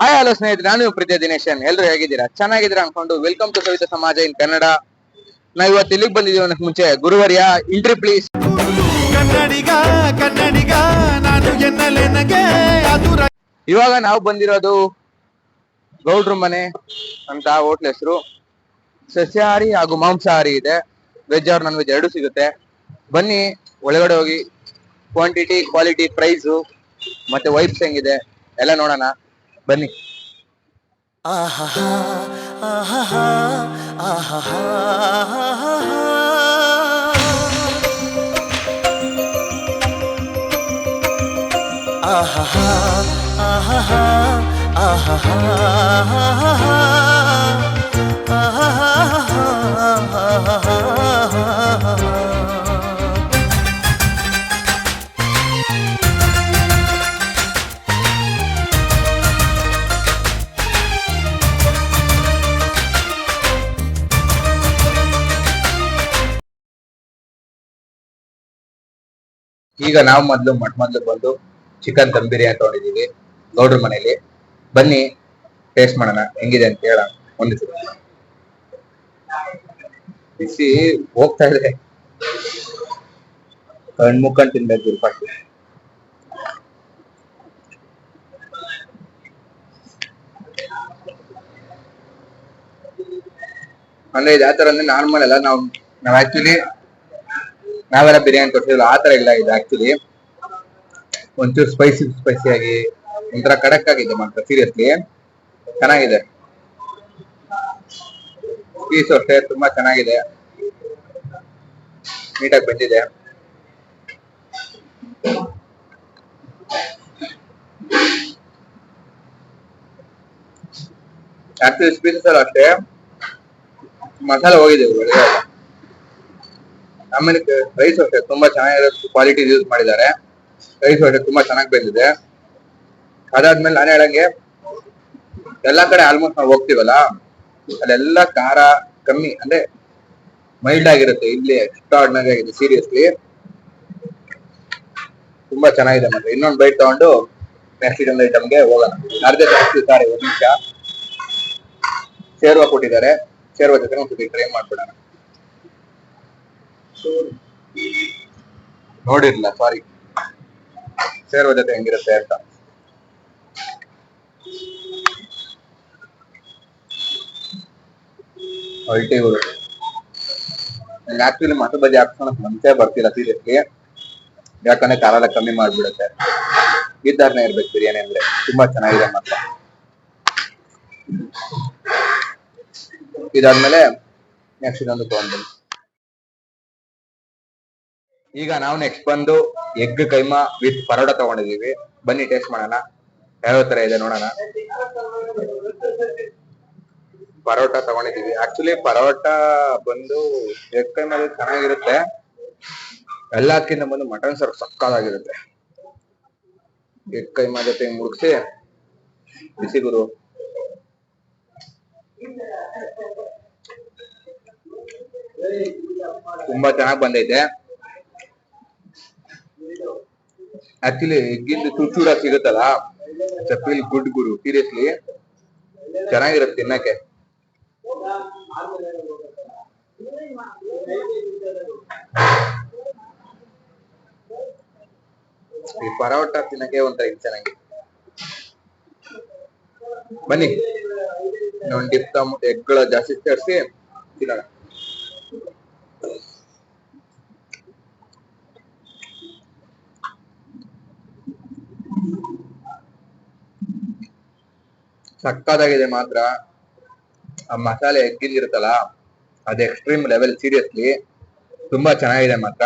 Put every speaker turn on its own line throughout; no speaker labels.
Hi hello ಸ್ನೇಹಿತರೆ ನಾನು ಪ್ರೀತಿಯ ದಿನೇಶನ್ ಎಲ್ಲರೂ ಹೇಗಿದ್ದೀರಾ? ಚೆನ್ನಾಗಿದ್ದೀರಾ ಅನ್ಕೊಂಡು ವೆಲ್ಕಮ್ ಟು ಸವಿತ ಸಮಾಜ ಇನ್ ಕನ್ನಡ. ನಾವ್ ಇವತ್ತು ಇಲ್ಲಿಗೆ ಬಂದಿದ್ದೀವಿ ಅನ್ನಕ್ ಮುಂಚೆ ಗುರುವರ್ಯ ಇಂಟ್ರಿ ಪ್ಲೀಸ್
ಕನ್ನಡಿಗ ಕನ್ನಡಿಗ ನಾನು
ಇವಾಗ ನಾವು ಬಂದಿರೋದು ಗೌಡ್ರ ಮನೆ ಅಂತ ಹೋಟ್ಲ್ ಹೆಸರು. ಸಸ್ಯಾಹಾರಿ ಹಾಗೂ ಮಾಂಸಾಹಾರಿ ಇದೆ. ವೆಜ್ ಆರ್ ನಾನ್ ವೆಜ್ ಎರಡು ಸಿಗುತ್ತೆ. ಬನ್ನಿ ಒಳಗಡೆ ಹೋಗಿ. ಕ್ವಾಂಟಿಟಿ ಕ್ವಾಲಿಟಿ ಪ್ರೈಸು ಮತ್ತೆ ವೈಬ್ಸ್ ಹೆಂಗಿದೆ? ಎಲ್ಲ ನೋಡೋಣ. ಬನ್ನಿ
ಆಹಾ ಆಹಾ ಆಹಾ ಆಹಾ ಆಹಾ ಆಹಾ
ಈಗ ನಾವು ಮೊದ್ಲು ಮೊಟ್ಟ ಮೊದ್ಲು ಬಂದು ಚಿಕನ್ ದಮ್ ಬಿರಿಯಾನಿ ತಗೊಂಡಿದೀವಿ. ಗೌಡ್ರ ಮನೇಲಿ. ಬನ್ನಿ ಟೇಸ್ಟ್ ಮಾಡೋಣ. ಹೆಂಗಿದೆ ಅಂತ ಹೇಳ ಒಂದು ಬಿಸಿ ಹೋಗ್ತಾ ಇದೆ. ಕಣ್ ಮುಕ್ಕಂಡ್ ತಿನ್ಬೇಕು ಗುರುಪಾಟಿ ಅಂದ್ರೆ ಇದು ತರ ಅಂದ್ರೆ ನಾರ್ಮಲ್ ಅಲ್ಲ. ನಾವು ನಾವ್ ಆಕ್ಚುಲಿ ನಾವೆಲ್ಲ ಬಿರಿಯಾನಿ ಕೊಡ್ತಿದ್ವಿ ಆ ತರ ಇಲ್ಲ ಇದು ಆಕ್ಚುಲಿ ಒಂಚೂರು ಸ್ಪೈಸಿ ಸ್ಪೈಸಿ ಆಗಿ, ಒಂಥರ ಕಡಕ್ ಆಗಿದೆ ಮಾತ್ರ ಸೀರಿಯಸ್ಲಿ ಚೆನ್ನಾಗಿದೆ. ಪೀಸ್ ಅಷ್ಟೇ, ತುಂಬಾ ಚೆನ್ನಾಗಿದೆ. ನೀಟಾಗಿ ಬಂದಿದೆ. ಆಕ್ಚುಲಿ ಪೀಸಸ್ ಎಲ್ಲ ಅಷ್ಟೇ. ಮಸಾಲೆ ಹೋಗಿದೆ ಒಳಗೆ ಆಮೇಲೆ ರೈಸ್ ಅಷ್ಟೇ ತುಂಬಾ ಚೆನ್ನಾಗಿರೋ ಕ್ವಾಲಿಟಿ ಯೂಸ್ ಮಾಡಿದ್ದಾರೆ. ರೈಸ್ ಅಷ್ಟೇ ತುಂಬಾ ಚೆನ್ನಾಗಿ ಬಂದಿದೆ. ಅದಾದ್ಮೇಲೆ ನಾನು ಹೇಳಂಗೆ, ಎಲ್ಲಾ ಕಡೆ ಆಲ್ಮೋಸ್ಟ್ ನಾವು ಹೋಗ್ತೀವಲ್ಲ, ಅಲ್ಲೆಲ್ಲ ಖಾರ ಕಮ್ಮಿ, ಅಂದ್ರೆ ಮೈಲ್ಡ್ ಆಗಿರುತ್ತೆ, ಇಲ್ಲಿ ಎಕ್ಸ್ಟ್ರಾ ಆರ್ಡಿನರಿ ಆಗಿದೆ ಸೀರಿಯಸ್ಲಿ ತುಂಬಾ ಚೆನ್ನಾಗಿದೆ ಮತ್ತೆ ಇನ್ನೊಂದು ಬೈಟ್ ತಗೊಂಡು ನೆಕ್ಸ್ಟ್ ಇನ್ನೊಂದು ಐಟಮ್ಗೆ ಹೋಗೋಣ. ಅರ್ಧ ಜಾಸ್ತಿ ಸಾರಿ ಒಂದು ನಿಮಿಷ. ಸೇರ್ವ ಕೊಟ್ಟಿದ್ದಾರೆ. ಸೇರ್ವ ಜೊತೆ ಒಂದು ಟ್ರೈ ಮಾಡ್ಬಿಡೋಣ. ನೋಡಿರ್ಲಿಲ್ಲ ಸಾರಿ ಸೇರುವ ಜೊತೆ ಹೆಂಗಿರುತ್ತೆ ಅಂತ. ಅಲ್ಟಿ ಗುರು ನಂಗೆ ಆಕ್ಚುಲಿ ಮಸಾಲೆ ಬಜ್ಜಿ ಹಾಕ್ಸ್ಕೊಳಕ್ ಮುಂಚೆ ಬರ್ತಿಲ್ಲ ಸೀರಿಯಸ್ಲಿ ಯಾಕಂದ್ರೆ ಎಲ್ಲ ಕಮ್ಮಿ ಮಾಡ್ಬಿಡುತ್ತೆ. ಈ ಇರ್ಬೇಕು ಬಿರಿಯಾನಿ ಅಂದ್ರೆ. ತುಂಬಾ ಚೆನ್ನಾಗಿದೆ ಮಾತ್ರ. ಇದಾದ್ಮೇಲೆ ನೆಕ್ಸ್ಟ್ ಇದೊಂದು ತಗೊಂಡ್ಬಂದು ಈಗ ನಾವು ನೆಕ್ಸ್ಟ್ ಬಂದು ಎಗ್ ಕೈಮಾ ವಿತ್ ಪರೋಟ ತಗೊಂಡಿದೀವಿ ಬನ್ನಿ ಟೇಸ್ಟ್ ಮಾಡೋಣ. ಯಾವ ತರ ಇದೆ ನೋಡೋಣ. ಪರೋಟ ತಗೊಂಡಿದೀವಿ ಆಕ್ಚುಲಿ ಪರೋಟ ಬಂದು ಎಗ್ ಕೈಮಾ ಚೆನ್ನಾಗಿರುತ್ತೆ. ಎಲ್ಲಕ್ಕಿಂತ ಬಂದು ಮಟನ್ ಸರ್ ಸಕ್ಕದಾಗಿರುತ್ತೆ ಎಗ್ ಕೈಮಾ ಜೊತೆ ಮುಗಿಸಿ ಬಿಸಿ ಗುರು. ತುಂಬಾ ಚೆನ್ನಾಗಿ ಬಂದೈತೆ. ಆಕ್ಚುಲಿ ಎಗ್ಗಿಂದು ಚೂಚೂರ ಸಿಗುತ್ತಲ್ಲ? ಫೀಲ್ ಗುಡ್ ಗುರು ಸೀರಿಯಸ್ಲಿ ಚೆನ್ನಾಗಿರುತ್ತೆ ತಿನ್ನಕ್ಕೆ. ಈ ಪರೋಟ ತಿನ್ನಕ್ಕೆ ಒಂಥರ ಇದು ಚೆನ್ನಾಗಿ ಬನ್ನಿ. ಇನ್ನೊಂದು ಡಿಪ್ ಎಗ್ಗಳ ಜಾಸ್ತಿ ತರಿಸಿ ತಿನ್ನೋಣ. ಸಕ್ಕದಾಗಿದೆ ಮಾತ್ರ. ಆ ಮಸಾಲೆ ಎಗ್ಗಿದಿರುತ್ತಲ್ಲ ಅದು ಎಕ್ಸ್ಟ್ರೀಮ್ ಲೆವೆಲ್ ಸೀರಿಯಸ್ಲಿ ತುಂಬಾ ಚೆನ್ನಾಗಿದೆ ಮಾತ್ರ.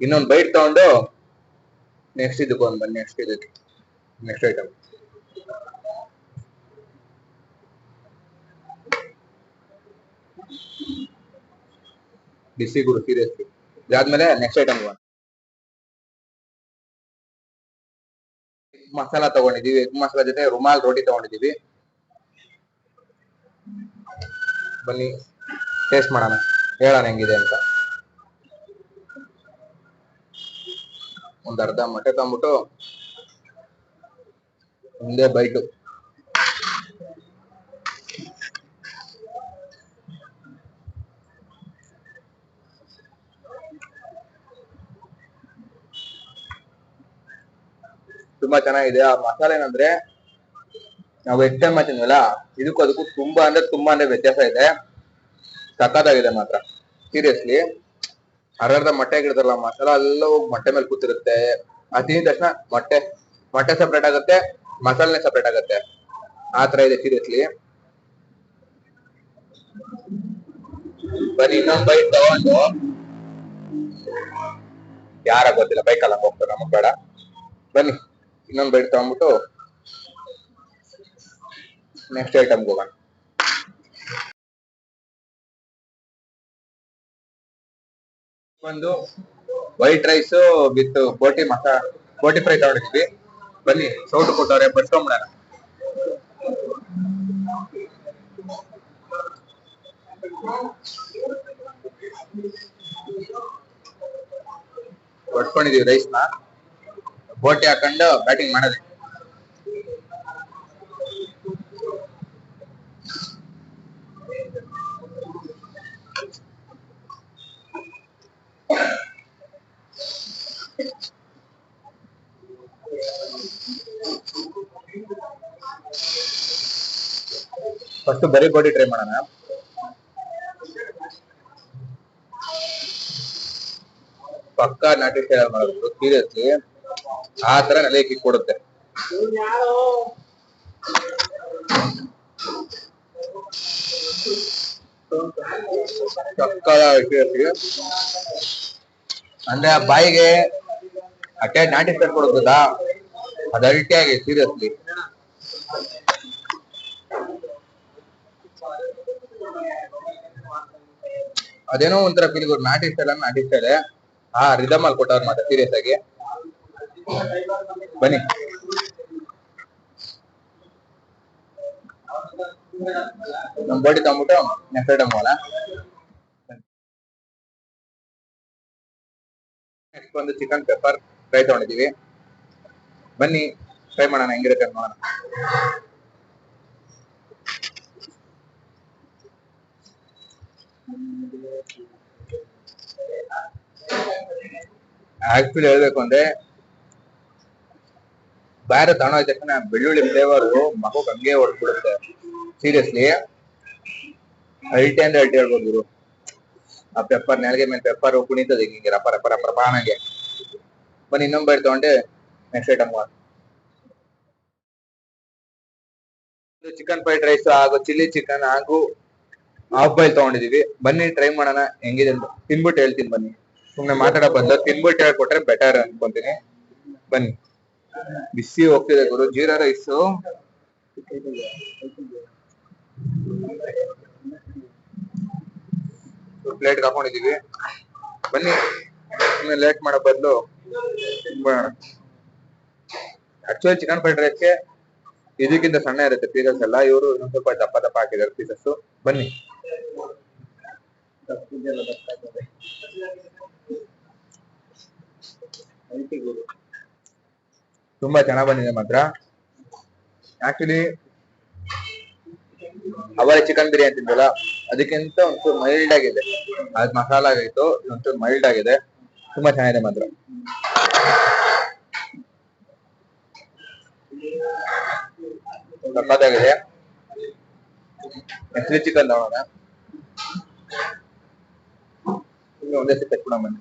ಇನ್ನೊಂದು ಬೈಟ್ ತಗೊಂಡು ನೆಕ್ಸ್ಟ್ ಇದಕ್ಕೆ ಒಂದು ಬನ್ನಿ ನೆಕ್ಸ್ಟ್ ಇದಕ್ಕೆ ನೆಕ್ಸ್ಟ್ ಐಟಮ್ ಬಿಸಿ ಗುರು ಸೀರಿಯಸ್ಲಿ ಇದಾದ್ಮೇಲೆ ನೆಕ್ಸ್ಟ್ ಐಟಮ್ ಮಸಾಲಾ ತಗೊಂಡಿದೀವಿ ಎಗ್ ಮಸಾಲಾ ಜೊತೆ ರುಮಾಲ್ ರೋಟಿ ತಗೊಂಡಿದೀವಿ ಬನ್ನಿ ಟೇಸ್ಟ್ ಮಾಡೋಣ. ಹೇಳೋಣ ಹೆಂಗಿದೆ ಅಂತ. ಒಂದ್ ಅರ್ಧ ಮೊಟ್ಟೆ ತಗೊಂಬಿಟ್ಟು ಒಂದೇ ಬೈಟು. ತುಂಬಾ ಚೆನ್ನಾಗಿದೆ. ಆ ಮಸಾಲೆ ಏನಂದ್ರೆ ನಾವು ವೆಜ್ ಟೈಮ್ ಮಾಡ್ತೀವಲ್ಲ ಇದಕ್ಕೂ ಅದಕ್ಕೂ ತುಂಬಾ ಅಂದ್ರೆ ತುಂಬಾ ಅಂದ್ರೆ ವ್ಯತ್ಯಾಸ ಇದೆ. ಸಕ್ಕತ್ತಾಗಿದೆ ಮಾತ್ರ. ಸೀರಿಯಸ್ಲಿ ಅರ್ಧ ಮೊಟ್ಟೆ ಗಿಡದಲ್ಲ ಮಸಾಲ ಎಲ್ಲ ಹೋಗಿ ಮೊಟ್ಟೆ ಮೇಲೆ ಕೂತಿರುತ್ತೆ. ಅದ್ ತಿಂದ ತಕ್ಷಣ ಮೊಟ್ಟೆ ಮೊಟ್ಟೆ ಸಪ್ರೇಟ್ ಆಗುತ್ತೆ ಮಸಾಲೆ ಸಪ್ರೇಟ್ ಆಗುತ್ತೆ. ಆ ತರ ಇದೆ ಸೀರಿಯಸ್ಲಿ ಬನ್ನಿ, ಇನ್ನೊಂದ್ ಬೈಕ್ ತಗೊಂಡು. ಯಾರ ಗೊತ್ತಿಲ್ಲ ಬೈಕಲ್ಲ ಹೋಗ್ತಾರೆ ನಮಗ್ ಬೇಡ. ಬನ್ನಿ. ಇನ್ನೊಂದ್ ಬೈಟ್ ತಗೊಂಡ್ಬಿಟ್ಟು ನೆಕ್ಸ್ಟ್ ಐಟಮ್ಗೆ ಹೋಗೋಣ ಒಂದು ವೈಟ್ ರೈಸ್ ವಿತ್ ಬೋಟಿ ಮಸಾ ಬೋಟಿ ಫ್ರೈ ತಗೊಂಡಿದ್ವಿ. ಬನ್ನಿ, ಸೌಟು ಕೊಟ್ಟವ್ರೆ ಬಡ್ಸ್ಕೊಂಬಿಡೋಣ ಬಡ್ಸ್ಕೊಂಡಿದೀವಿ ರೈಸ್ನ. ಬೋಟಿ ಹಾಕೊಂಡು ಬ್ಯಾಟಿಂಗ್ ಮಾಡೋದು ಫಸ್ಟ್ ಬರೀ ಬೋಟಿ ಟ್ರೈ ಮಾಡೋಣ ಪಕ್ಕಾ ನಾಟಿ ಸ್ಟೈಲ್ ಮಾಡೋದು ಸೀರಿಯಸ್ಲಿ ಆ ತರ ನೆಲೆ ಕಿಕ್ ಕೊಡುತ್ತೆ. ಅಂದ್ರೆ ಆ ಬಾಯಿಗೆ ಅಟ್ಟೆ ನಾಟಿ ಸ್ಟೈಲ್ ಕೊಡುತ್ತದಾ ಅದು ಅಲ್ಟಿಯಾಗಿ ಸೀರಿಯಸ್ಲಿ ಅದೇನೋ ಒಂಥರ ಫೀಲ್ ನಾಟಿ ಸ್ಟೈಲ್ ಅನ್ನ ನಾಟಿ ಸ್ಟೈಲ್ ಆ ರಿದಮ್ ಅಲ್ಲಿ ಕೊಟ್ಟವ್ರು ಮಾತ್ರ ಸೀರಿಯಸ್ ಆಗಿ. ಬನ್ನಿ. ನಮ್ ಬೋಟಿ ತಗೊಂಡ್ಬಿಟ್ಟು ನೆಕ್ಸ್ಟ್ ಐಟಮ್ ಹೋಗೋಣ ನೆಕ್ಸ್ಟ್ ಒಂದು ಚಿಕನ್ ಪೆಪ್ಪರ್ ಫ್ರೈ ತಗೊಂಡಿದೀವಿ ಬನ್ನಿ ಫ್ರೈ ಮಾಡೋಣ, ಹೆಂಗಿರುತ್ತೆ ಅಂತ ನೋಡೋಣ. ಆಕ್ಚುಲಿ ಹೇಳ್ಬೇಕು ಅಂದ್ರೆ ಬೇರೆ ತಗೊಂಡೋದ ತಕ್ಷಣ ಬೆಳ್ಳುಳ್ಳಿ ಫ್ಲೇವರ್ ಮಗುಗ್ ಹಂಗೆ ಹೊಡ್ಬಿಡುತ್ತೆ ಸೀರಿಯಸ್ಲಿ ಅಲ್ಟಿ ಅಂದ್ರೆ ಅಲ್ಟಿ ಹೇಳ್ಬೋದು ಗುರು. ಆ ಪೆಪ್ಪರ್ ನೆಲಗೆ ಮೇಲೆ ಪೆಪ್ಪರ್ ಕುಣಿತದೆ ಹಿಂಗೆ ರಪ ರಪ ರಪ ಬನ್ನಿ ಇನ್ನೊಂದು ಬೈಟ್ ತಗೊಂಡೆ next item chicken fried rice ಹಾಗೂ ಚಿಲ್ಲಿ ಚಿಕನ್ ಹಾಗೂ ಹಾಫ್ ಬಾಯ್ಲ್ ತಗೊಂಡಿದೀವಿ. ಬನ್ನಿ ಟ್ರೈ ಮಾಡೋಣ, ಹೆಂಗಿದೆ ಅಂತ. ತಿನ್ಬಿಟ್ಟು ಹೇಳ್ತೀನಿ ಬನ್ನಿ. ಸುಮ್ನೆ ಮಾತಾಡೋ ಬಂದ್, ತಿನ್ಬಿಟ್ಟು ಹೇಳ್ಕೊಟ್ರೆ ಬೆಟರ್ ಅನ್ಕೊಂತೀನಿ. ಬನ್ನಿ. ಬಿಸಿ ಹೋಗ್ತಿದೆ ಗುರು, ಜೀರಾ ರೈಸ್. ಪ್ಲೇಟ್ ಹಾಕೊಂಡಿದೀವಿ ಬನ್ನಿ ಲೇಟ್ ಮಾಡೋ ಬದಲು ಆಕ್ಚುಲಿ ಚಿಕನ್ ಫ್ರೈಡ್ ರೈಸ್ಗೆ ಇದಕ್ಕಿಂತ ಸಣ್ಣ ಇರುತ್ತೆ ಪೀಸಸ್ ಎಲ್ಲ. ಇವರು ಸ್ವಲ್ಪ ದಪ್ಪ ದಪ್ಪ ಹಾಕಿದ್ದಾರೆ ಪೀಸಸ್ ಬನ್ನಿ. ತುಂಬಾ ಚೆನ್ನಾಗಿ ಬಂದಿದೆ ಮಾತ್ರ. ಆಕ್ಚುಲಿ ಅವರ ಚಿಕನ್ ಬಿರಿಯಾನಿ ತಿಂದಲ್ಲ ಅದಕ್ಕಿಂತ ಒಂಚೂರು ಮೈಲ್ಡ್ ಆಗಿದೆ. ಅದ್ ಮಸಾಲ ಆಗಿತ್ತು ಒಂಚೂರು ಮೈಲ್ಡ್ ಆಗಿದೆ. ತುಂಬಾ ಚೆನ್ನಾಗಿದೆ ಮಾತ್ರ. ಸಕ್ಕತ್ತಾಗಿದೆ ಹೆಸರು ಚಿಕನ್ ಇನ್ನು ಒಂದೇ ಕೂಡ ಬನ್ನಿ.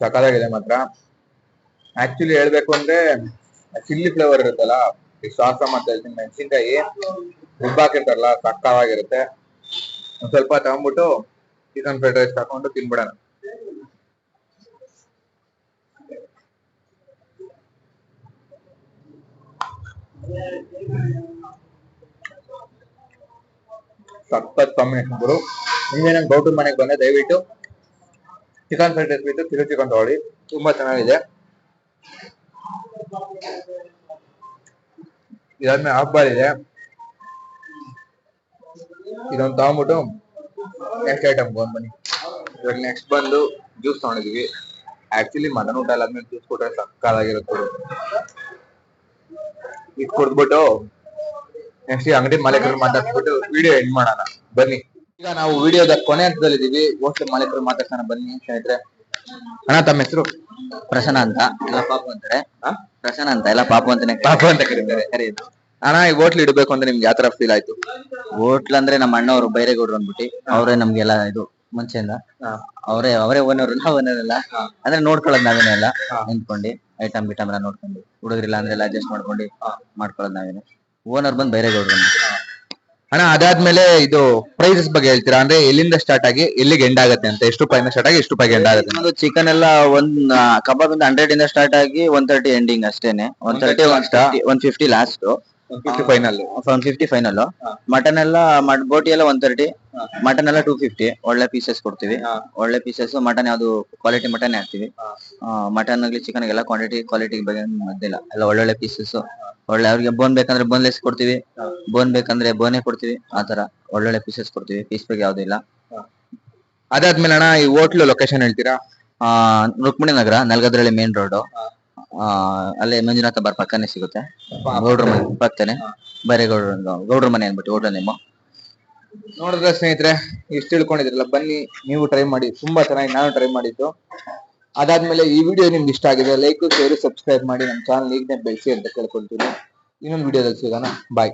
ಸಕ್ಕತ್ತಾಗಿದೆ ಮಾತ್ರ. ಆಕ್ಚುಲಿ ಹೇಳ್ಬೇಕು ಅಂದ್ರೆ ಚಿಲ್ಲಿ ಫ್ಲೇವರ್ ಇರುತ್ತಲ್ಲ, ಈ ಸಾಸ ಮತ್ತೆ ಮೆಣಸಿನ್ಕಾಯಿ ರುಬ್ಬಾಕಿರ್ತಾರಲ್ಲ ಸಕ್ಕವಾಗಿರುತ್ತೆ ಒಂದ್ ಸ್ವಲ್ಪ ತಗೊಂಡ್ಬಿಟ್ಟು ಚಿಕನ್ ಫ್ರೈಡ್ ರೈಸ್ ಹಾಕೊಂಡು ತಿನ್ಬಿಡೋಣ. ಸಖತ್ ಕಾಂಬಿನೇಷನ್ ಗುರು. ನೀವೇನಂಗ್ ಗೌಟು ಮನೆಗೆ ಬಂದೆ ದಯವಿಟ್ಟು. ಚಿಕನ್ ಫ್ರೈಡ್ ರೈಸ್ ವಿತ್ ತಿರು ಚಿಕನ್ ತಗೊಳ್ಳಿ ತುಂಬಾ ಚೆನ್ನಾಗಿದೆ. ಇದಾದ್ಮೇಲೆ ಹಾಫ್ ಇದೆ. ಇದೊಂದು ತಗೊಂಡ್ಬಿಟ್ಟು ನೆಕ್ಸ್ಟ್ ಐಟಮ್ ಬನ್ನಿ. ಇವಾಗ ನೆಕ್ಸ್ಟ್ ಬಂದು ಜ್ಯೂಸ್ ತಗೊಂಡಿದೀವಿ. ಆಕ್ಚುಲಿ ಮಟನ್ ಊಟ ಎಲ್ಲ ಆದ್ಮೇಲೆ ಜ್ಯೂಸ್ ಕೊಟ್ರೆ ಸಕ್ಕಾಲಾಗಿರುತ್ತೆ ಇದು ಕುಡ್ದ್ಬಿಟ್ಟು ನೆಕ್ಸ್ಟ್ ಅಂಗಡಿ ಮಾಲೀಕರು ಮಾತಾಡ್ಸ್ಬಿಟ್ಟು ವಿಡಿಯೋ ಎಂಡ್ ಮಾಡೋಣ. ಬನ್ನಿ. ಈಗ ನಾವು ವಿಡಿಯೋದ ಕೊನೆ ಹಂತದಲ್ಲಿದ್ದೀವಿ. ಹೋಟ್ಲ್ ಮಾಲೀಕರು ಮಾತಾಡ್ಸೋಣ ಬನ್ನಿ ಸ್ನೇಹಿತರೆ ಅಣ್ಣ ತಮ್ಮ ಹೆಸರು
ಪ್ರಸನ್ನ ಅಂತ ಎಲ್ಲ ಪಾಪು ಅಂತಾರೆ. ಪ್ರಸನ್ನ ಅಂತ ಎಲ್ಲ ಪಾಪು ಅಂತಾನೆ
ಪಾಪು ಅಂತ ಕರೀತಾರೆ
ಸರಿ
ಅಣ್ಣ ಈ ಹೋಟ್ಲ್ ಇಡಬೇಕು ಅಂದ್ರೆ ನಿಮ್ಗೆ ಯಾವ ತರ ಫೀಲ್ ಆಯ್ತು?
ಹೋಟ್ಲ್ ಅಂದ್ರೆ ನಮ್ಮ ಅಣ್ಣವರು ಬೈರೇಗೌಡರು ಅಂದ್ಬಿಟ್ಟು ಅವರೇ ನಮ್ಗೆಲ್ಲ ಇದು ಮುಂಚೆಯಿಂದ. ಅವರೇ ಅವರೇ ಓನರ್ ನಾವು ಓನರ್ ಎಲ್ಲ. ಅಂದ್ರೆ ನೋಡ್ಕೊಳ್ಳೋದು ನಾವೇನೆ ಎಲ್ಲ ನಿಂತ್ಕೊಂಡು ಐಟಮ್ ಬಿಟಮ್ ಎಲ್ಲ ನೋಡ್ಕೊಂಡು ಹುಡುಗರಿಲ್ಲ ಅಂದ್ರೆ ಎಲ್ಲ ಅಡ್ಜಸ್ಟ್ ಮಾಡ್ಕೊಂಡು ಮಾಡ್ಕೊಳ್ಳೋದು ನಾವೇನೆ. ಓನರ್ ಬಂದ್ ಬೈರೇಗೌಡರು
ಅಣ್ಣ ಅದಾದ್ಮೇಲೆ ಇದು ಪ್ರೈಸಸ್ ಬಗ್ಗೆ ಹೇಳ್ತೀರಾ? ಅಂದ್ರೆ ಎಲ್ಲಿಂದ ಸ್ಟಾರ್ಟ್ ಆಗಿ ಎಲ್ಲಿಗೆ ಎಂಡ್ ಆಗುತ್ತೆ ಅಂತ? ಎಷ್ಟು ರೂಪಾಯಿಂದ ಸ್ಟಾರ್ಟ್ ಆಗಿ ಎಷ್ಟು ರೂಪಾಯಿಗೆ ಎಂಡ್ ಆಗುತ್ತೆ?
ಒಂದು ಚಿಕನ್ ಎಲ್ಲ ಒಂದ್ ಕಬಾಬ್ ಇಂದ ಹಂಡ್ರೆಡ್ ಇಂದ ಸ್ಟಾರ್ಟ್ ಆಗಿ ಒನ್ ತರ್ಟಿ ಎಂಡಿಂಗ್ ಅಷ್ಟೇನೆ. One thirty one one fifty last
fifty final
one fifty final mutton ಎಲ್ಲ ಬೋಟಿ ಎಲ್ಲ ಒನ್ ತರ್ಟಿ ಮಟನ್ ಎಲ್ಲ ಟೂ ಫಿಫ್ಟಿ ಒಳ್ಳೆ ಪೀಸಸ್ ಕೊಡ್ತೀವಿ. ಒಳ್ಳೆ ಪೀಸಸ್ ಮಟನ್ ಯಾವ್ದು ಕ್ವಾಲಿಟಿ ಮಟನ್ ಹಾಕ್ತಿವಿ. ಮಟನ್ ಆಗ್ಲಿ ಚಿಕನ್ ಎಲ್ಲ ಕ್ವಾಂಟಿಟಿ ಕ್ವಾಲಿಟಿ ಬಗ್ಗೆ ಮದ್ದಿಲ್ಲ ಎಲ್ಲ ಒಳ್ಳೊಳ್ಳೆ ಪೀಸಸ್ ಒಳ್ಳೆ ಅವ್ರಿಗೆ ಬೋನ್ ಬೇಕಂದ್ರೆ ಬೋನ್ಲೆಸ್ ಕೊಡ್ತೀವಿ. ಬೋನ್ ಬೇಕಂದ್ರೆ ಬೋನೇ ಕೊಡ್ತೀವಿ. ಆತರ ಒಳ್ಳೊಳ್ಳೆ ಪೀಸಸ್ ಕೊಡ್ತೀವಿ. ಪೀಸ್ ಬಗ್ಗೆ ಯಾವ್ದು ಇಲ್ಲ.
ಅದಾದ್ಮೇಲೆ ಅಣ್ಣ ಈ ಹೋಟ್ಲು ಲೊಕೇಶನ್ ಹೇಳ್ತೀರಾ?
ರುಕ್ಮಿಣಿ ನಗರ ನಲ್ಗದ್ರಲ್ಲಿ ಮೇನ್ ರೋಡ್ ಆ, ಅಲ್ಲೇ ಮಂಜುನಾಥ ಬಾರ್ ಪಕ್ಕನೆ ಸಿಗುತ್ತೆ. ಗೌಡ್ರ ಮನೆ ಪಕ್ಕನೆ. ಬರೇ ಗೌಡ್ರ ಗೌಡ್ರ ಮನೆ ಅನ್ಬಿಟ್ಟು ಹೋಟೆಲ್ ನಿಮ್ಮ
ನೋಡಿದ್ರೆ ಸ್ನೇಹಿತರೆ, ಇಷ್ಟು ತಿಳ್ಕೊಂಡಿದ್ರಲ್ಲ, ಬನ್ನಿ, ನೀವು ಟ್ರೈ ಮಾಡಿ. ತುಂಬಾ ಚೆನ್ನಾಗಿ ನಾನು ಟ್ರೈ ಮಾಡಿದ್ದು. ಅದಾದ್ಮೇಲೆ ಈ ವಿಡಿಯೋ ನಿಮ್ಗೆ ಇಷ್ಟ ಆಗಿದೆ ಲೈಕ್ ಶೇರ್ ಸಬ್ಸ್ಕ್ರೈಬ್ ಮಾಡಿ. ನಮ್ಮ ಚಾನಲ್ ಈಗನೇ ಬೆಳೆಸಿ ಅಂತ ಕೇಳ್ಕೊಳ್ತೀನಿ. ಇನ್ನೊಂದು ವಿಡಿಯೋದಲ್ಲಿ ಸಿಗೋಣ. ಬಾಯ್